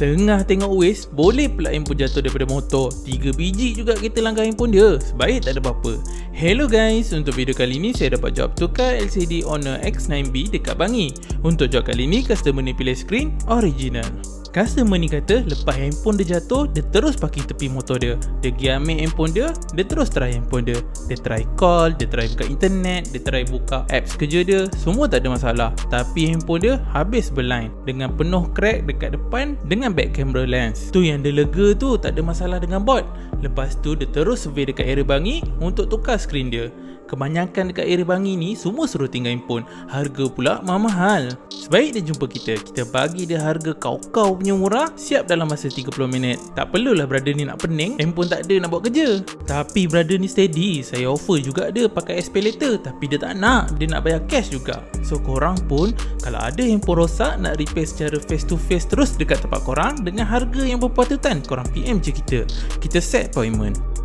Tengah tengok waste, boleh pula handphone jatuh daripada motor. 3 biji juga kita langgar handphone dia. Sebaik tak ada apa-apa. Hello guys, untuk video kali ni saya dapat jawab tukar LCD Honor X9B dekat Bangi. Untuk jawab kali ni, customer ni pilih screen original. Customer ni kata lepas handphone dia jatuh, dia terus parking tepi motor dia. Dia pergi ambil handphone dia, dia terus try handphone dia. Dia try call, dia try buka internet, dia try buka apps kerja dia. Semua tak ada masalah. Tapi handphone dia habis berline dengan penuh crack dekat depan dengan back camera lens. Tu yang dia lega tu tak ada masalah dengan bot. Lepas tu dia terus survey dekat area Bangi untuk tukar skrin dia. Kebanyakan dekat area Bangi ni semua suruh tinggal handphone. Harga pula mahal. Sebaik dia jumpa kita, kita bagi dia harga kau-kau punya murah, siap dalam masa 30 minit. Tak perlulah brother ni nak pening, handphone tak ada nak buat kerja. Tapi brother ni steady, saya offer juga dia pakai later tapi dia tak nak, dia nak bayar cash juga. So korang pun kalau ada handphone rosak nak repair secara face to face terus dekat tempat korang dengan harga yang berpatutan, korang PM je kita. Kita set appointment.